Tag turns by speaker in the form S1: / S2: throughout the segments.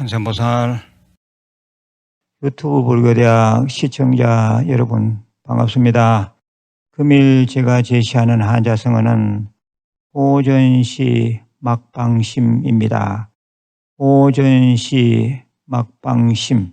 S1: 관세음보살
S2: 유튜브 불교대학 시청자 여러분 반갑습니다. 금일 제가 제시하는 한자성어는 오전시 막방심입니다. 오전시 막방심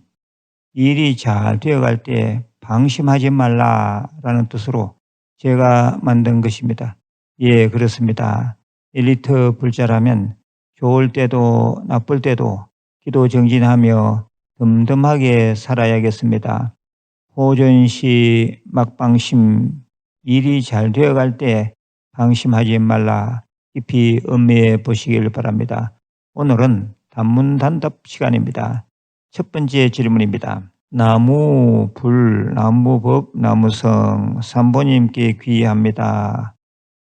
S2: 일이 잘 되어갈 때 방심하지 말라라는 뜻으로 제가 만든 것입니다. 예, 그렇습니다. 엘리트 불자라면 좋을 때도 나쁠 때도 기도 정진하며 듬듬하게 살아야겠습니다. 호전시 막방심 일이 잘 되어갈 때 방심하지 말라 깊이 음미해 보시길 바랍니다. 오늘은 단문 단답 시간입니다. 첫 번째 질문입니다. 나무, 불, 나무법, 나무성, 삼보님께 귀의합니다.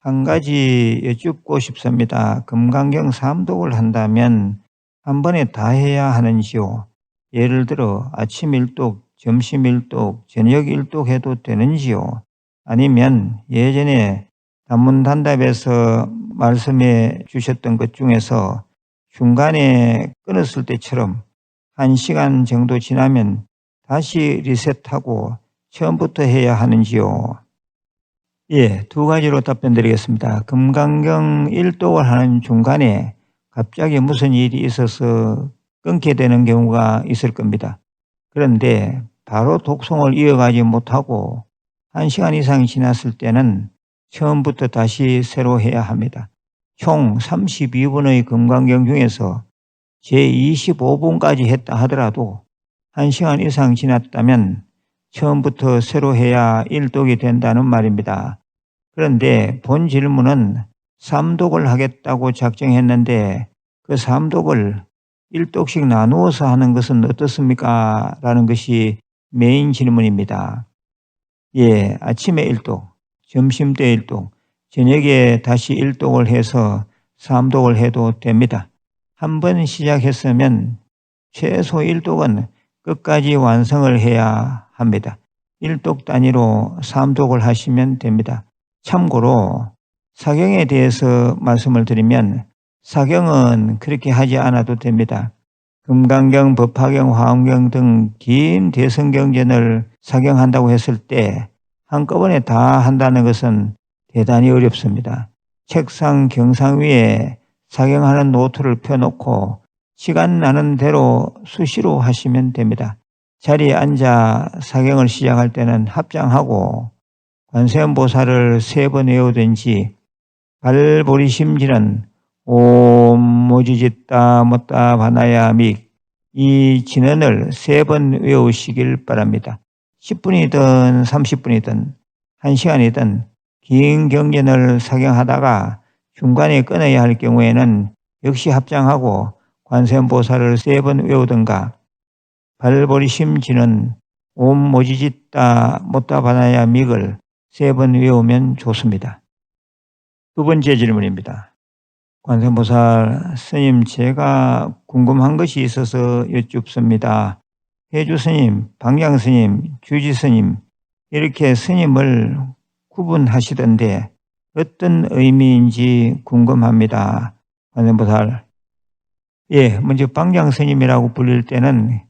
S2: 한 가지 여쭙고 싶습니다. 금강경 삼독을 한다면 한 번에 다 해야 하는지요? 예를 들어 아침 일독, 점심 일독, 저녁 일독 해도 되는지요? 아니면 예전에 단문 단답에서 말씀해 주셨던 것 중에서 중간에 끊었을 때처럼 한 시간 정도 지나면 다시 리셋하고 처음부터 해야 하는지요? 예, 두 가지로 답변 드리겠습니다. 금강경 일독을 하는 중간에 갑자기 무슨 일이 있어서 끊게 되는 경우가 있을 겁니다. 그런데 바로 독송을 이어가지 못하고 한 시간 이상 지났을 때는 처음부터 다시 새로 해야 합니다. 총 32분의 금강경 중에서 제 25분까지 했다 하더라도 한 시간 이상 지났다면 처음부터 새로 해야 일독이 된다는 말입니다. 그런데 본 질문은 삼독을 하겠다고 작정했는데 그 삼독을 일독씩 나누어서 하는 것은 어떻습니까? 라는 것이 메인 질문입니다. 예, 아침에 일독, 점심 때 일독, 저녁에 다시 일독을 해서 삼독을 해도 됩니다. 한 번 시작했으면 최소 일독은 끝까지 완성을 해야 합니다. 일독 단위로 삼독을 하시면 됩니다. 참고로 사경에 대해서 말씀을 드리면 사경은 그렇게 하지 않아도 됩니다. 금강경, 법화경, 화엄경 등 긴 대성경전을 사경한다고 했을 때 한꺼번에 다 한다는 것은 대단히 어렵습니다. 책상 경상 위에 사경하는 노트를 펴놓고 시간 나는 대로 수시로 하시면 됩니다. 자리에 앉아 사경을 시작할 때는 합장하고 관세음보살을 세 번 외우든지 발보리심지는 옴 모지짓다 못다 바나야 믹이 진언을 세 번 외우시길 바랍니다. 10분이든 30분이든 1시간이든 긴 경전을 사경하다가 중간에 끊어야 할 경우에는 역시 합장하고 관세음보살을 세 번 외우든가 발보리심지는 옴 모지짓다 못다 바나야 믹을 세 번 외우면 좋습니다. 두 번째 질문입니다. 관세음보살 스님 제가 궁금한 것이 있어서 여쭙습니다. 해주 스님, 방장 스님, 주지 스님 이렇게 스님을 구분하시던데 어떤 의미인지 궁금합니다. 관세음보살 예, 먼저 방장 스님이라고 불릴 때는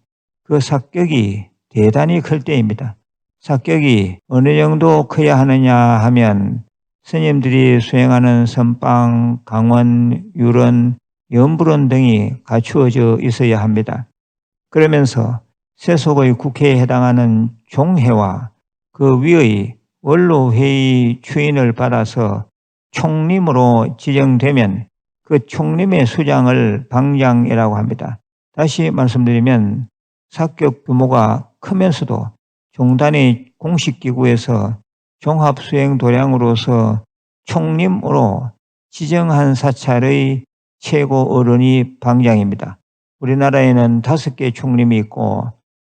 S2: 그 사격이 대단히 클 때입니다. 사격이 어느 정도 커야 하느냐 하면 스님들이 수행하는 선방, 강원, 유론, 연불원 등이 갖추어져 있어야 합니다. 그러면서 세속의 국회에 해당하는 종회와 그 위의 원로회의 추인을 받아서 총림으로 지정되면 그 총림의 수장을 방장이라고 합니다. 다시 말씀드리면 사격 규모가 크면서도 종단의 공식기구에서 종합수행도량으로서 총림으로 지정한 사찰의 최고 어른이 방장입니다. 우리나라에는 다섯 개 총림이 있고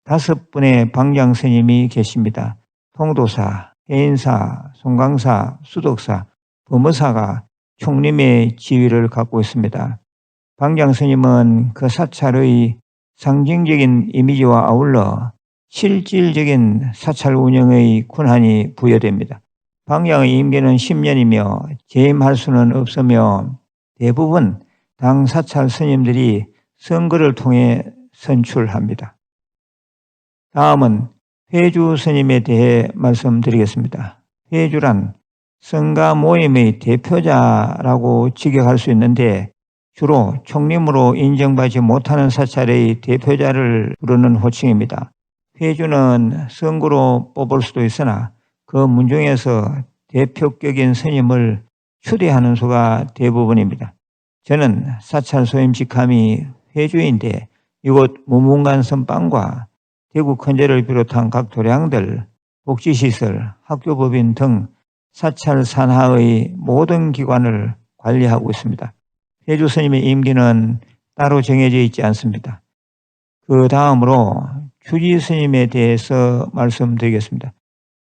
S2: 다섯 분의 방장 스님이 계십니다. 통도사, 해인사, 송강사, 수덕사, 범어사가 총림의 지위를 갖고 있습니다. 방장 스님은 그 사찰의 상징적인 이미지와 아울러 실질적인 사찰 운영의 권한이 부여됩니다. 방향의 임기는 10년이며 재임할 수는 없으며 대부분 당 사찰 스님들이 선거를 통해 선출합니다. 다음은 회주 스님에 대해 말씀드리겠습니다. 회주란 성가 모임의 대표자라고 직역할 수 있는데 주로 총림으로 인정받지 못하는 사찰의 대표자를 부르는 호칭입니다. 회주는 성구로 뽑을 수도 있으나 그 문중에서 대표격인 스님을 추대하는 수가 대부분입니다. 저는 사찰 소임 직함이 회주인데 이곳 무문관 선방과 대구 큰제를 비롯한 각 도량들, 복지시설, 학교법인 등 사찰 산하의 모든 기관을 관리하고 있습니다. 회주 스님의 임기는 따로 정해져 있지 않습니다. 그 다음으로 주지 스님에 대해서 말씀드리겠습니다.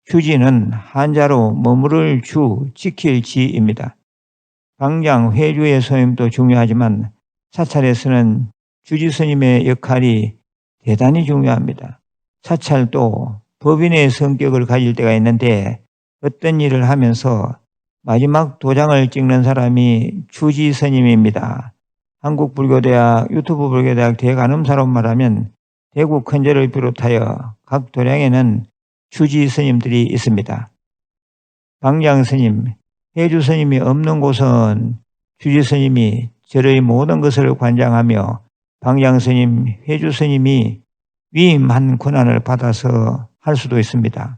S2: 주지는 한자로 머무를 주, 지킬 지입니다. 방장 회주의 소임도 중요하지만 사찰에서는 주지 스님의 역할이 대단히 중요합니다. 사찰도 법인의 성격을 가질 때가 있는데 어떤 일을 하면서 마지막 도장을 찍는 사람이 주지 스님입니다. 한국불교대학, 유튜브불교대학 대간음사로 말하면 대구 큰절을 비롯하여 각 도량에는 주지 스님들이 있습니다. 방장 스님, 해주 스님이 없는 곳은 주지 스님이 절의 모든 것을 관장하며 방장 스님, 해주 스님이 위임한 권한을 받아서 할 수도 있습니다.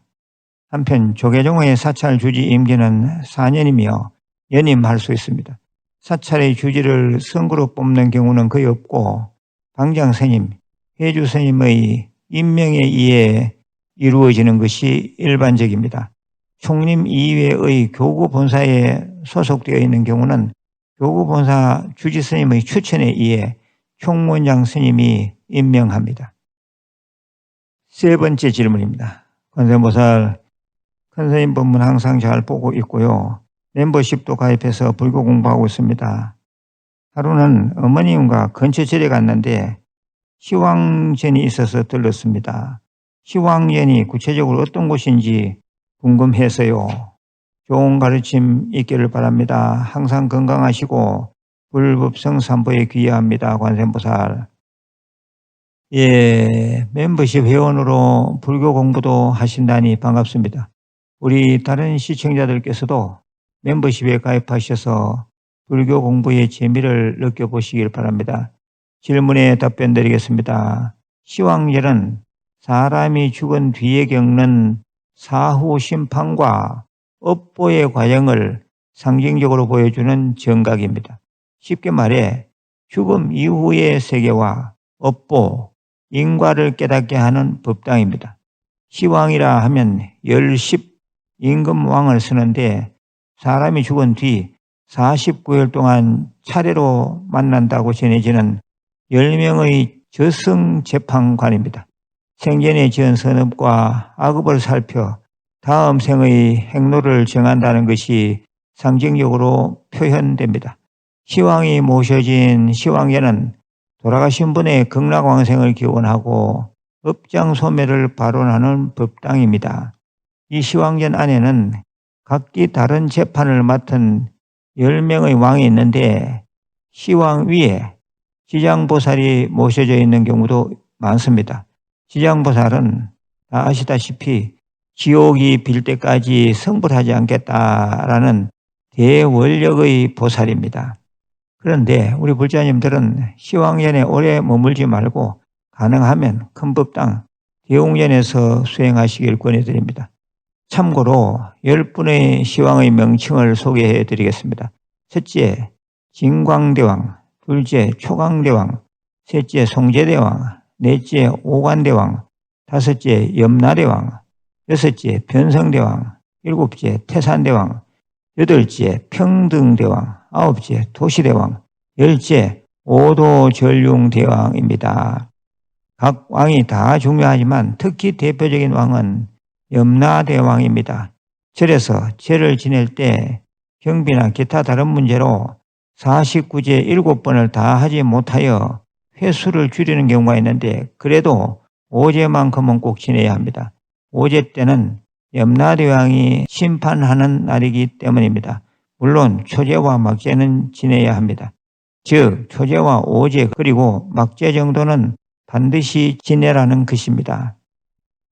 S2: 한편 조계종의 사찰 주지 임기는 4년이며 연임할 수 있습니다. 사찰의 주지를 선거로 뽑는 경우는 거의 없고 방장 스님, 해주 스님의 임명에 의해 이루어지는 것이 일반적입니다. 총림 이외의 교구 본사에 소속되어 있는 경우는 교구 본사 주지 스님의 추천에 의해 총무원장 스님이 임명합니다. 세 번째 질문입니다. 관세보살 큰 스님 법문 항상 잘 보고 있고요. 멤버십도 가입해서 불교 공부하고 있습니다. 하루는 어머님과 근처 절에 갔는데 시황전이 있어서 들렀습니다. 시황전이 구체적으로 어떤 곳인지 궁금해서요. 좋은 가르침 있기를 바랍니다. 항상 건강하시고 불법성 산보에 귀의합니다. 관세음보살. 예, 멤버십 회원으로 불교 공부도 하신다니 반갑습니다. 우리 다른 시청자들께서도 멤버십에 가입하셔서 불교 공부의 재미를 느껴보시길 바랍니다. 질문에 답변 드리겠습니다. 시황절은 사람이 죽은 뒤에 겪는 사후 심판과 업보의 과정을 상징적으로 보여주는 정각입니다. 쉽게 말해 죽음 이후의 세계와 업보, 인과를 깨닫게 하는 법당입니다. 시왕이라 하면 열십 임금왕을 쓰는데 사람이 죽은 뒤 49일 동안 차례로 만난다고 전해지는 10명의 저승 재판관입니다. 생전에 지은 선업과 악업을 살펴 다음 생의 행로를 정한다는 것이 상징적으로 표현됩니다. 시왕이 모셔진 시왕제는 돌아가신 분의 극락왕생을 기원하고 업장 소멸을 발언하는 법당입니다. 이 시왕전 안에는 각기 다른 재판을 맡은 10명의 왕이 있는데 시왕 위에 지장보살이 모셔져 있는 경우도 많습니다. 지장보살은 다 아시다시피 지옥이 빌 때까지 성불하지 않겠다라는 대원력의 보살입니다. 그런데 우리 불자님들은 시황전에 오래 머물지 말고 가능하면 큰 법당 대웅전에서 수행하시길 권해드립니다. 참고로 열 분의 시황의 명칭을 소개해 드리겠습니다. 첫째, 진광대왕, 둘째, 초강대왕, 셋째, 송제대왕, 넷째, 오관대왕, 다섯째, 염라대왕, 여섯째, 변성대왕, 일곱째, 태산대왕, 여덟째, 평등대왕, 아홉째, 도시대왕, 열째, 오도전룡대왕입니다. 각 왕이 다 중요하지만 특히 대표적인 왕은 염라대왕입니다. 절에서 절을 지낼 때 경비나 기타 다른 문제로 49제 7번을 다 하지 못하여 횟수를 줄이는 경우가 있는데 그래도 5제만큼은 꼭 지내야 합니다. 5제 때는 염라대왕이 심판하는 날이기 때문입니다. 물론 초제와 막제는 지내야 합니다. 즉 초제와 오제 그리고 막제 정도는 반드시 지내라는 것입니다.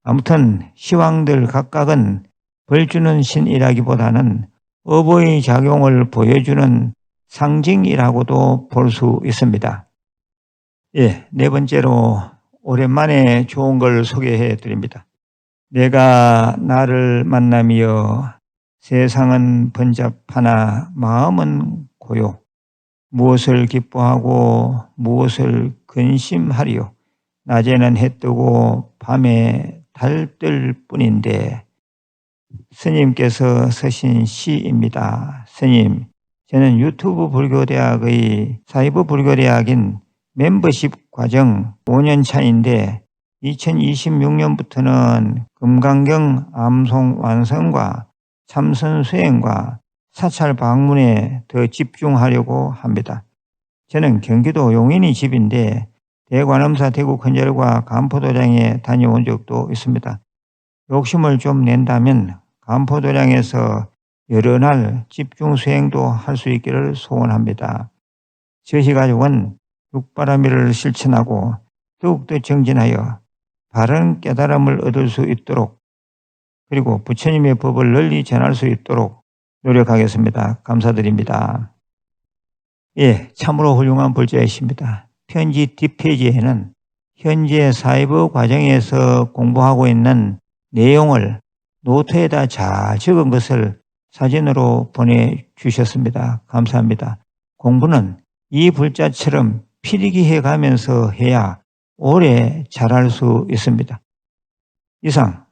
S2: 아무튼 시황들 각각은 벌 주는 신이라기보다는 어버이 작용을 보여주는 상징이라고도 볼 수 있습니다. 예, 네 번째로 오랜만에 좋은 걸 소개해 드립니다. 내가 나를 만남이여 세상은 번잡하나 마음은 고요. 무엇을 기뻐하고 무엇을 근심하리요. 낮에는 해 뜨고 밤에 달 뜰 뿐인데 스님께서 쓰신 시입니다. 스님, 저는 유튜브 불교대학의 사이버 불교대학인 멤버십 과정 5년 차인데 2026년부터는 금강경 암송 완성과 참선 수행과 사찰 방문에 더 집중하려고 합니다. 저는 경기도 용인이 집인데 대관음사 대구 큰절과 간포도량에 다녀온 적도 있습니다. 욕심을 좀 낸다면 간포도량에서 여러 날 집중 수행도 할 수 있기를 소원합니다. 저희 가족은 육바라밀을 실천하고 더욱더 정진하여 바른 깨달음을 얻을 수 있도록 그리고 부처님의 법을 널리 전할 수 있도록 노력하겠습니다. 감사드립니다. 예, 참으로 훌륭한 불자이십니다. 편지 뒷페이지에는 현재 사이버 과정에서 공부하고 있는 내용을 노트에다 잘 적은 것을 사진으로 보내주셨습니다. 감사합니다. 공부는 이 불자처럼 필기해 가면서 해야 오래 잘할 수 있습니다. 이상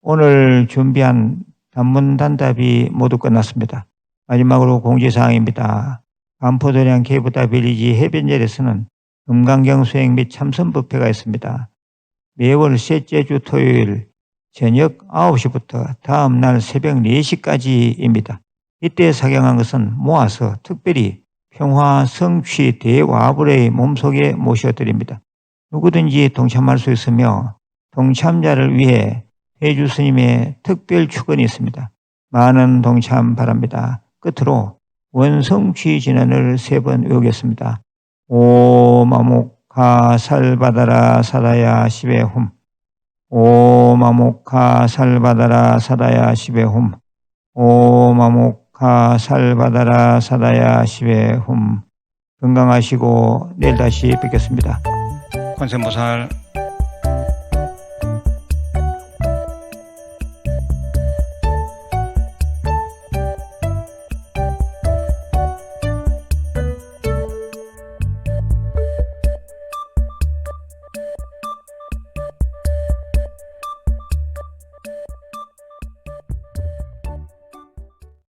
S2: 오늘 준비한 단문 단답이 모두 끝났습니다. 마지막으로 공지사항입니다. 간포도량 케이브다 빌리지 해변절에서는 금강경 수행 및 참선 법회가 있습니다. 매월 셋째 주 토요일 저녁 9시부터 다음 날 새벽 4시까지입니다. 이때 사경한 것은 모아서 특별히 평화 성취 대와불의 몸속에 모셔드립니다. 누구든지 동참할 수 있으며 동참자를 위해 해주 스님의 특별 축원이 있습니다. 많은 동참 바랍니다. 끝으로 원성취 진언을 세 번 외우겠습니다. 오마목하 살바다라 사다야 시베홈 오마목하 살바다라 사다야 시베홈. 오마목하 살바다라 사다야 시베홈. 건강하시고 내일 다시 뵙겠습니다. 관세음보살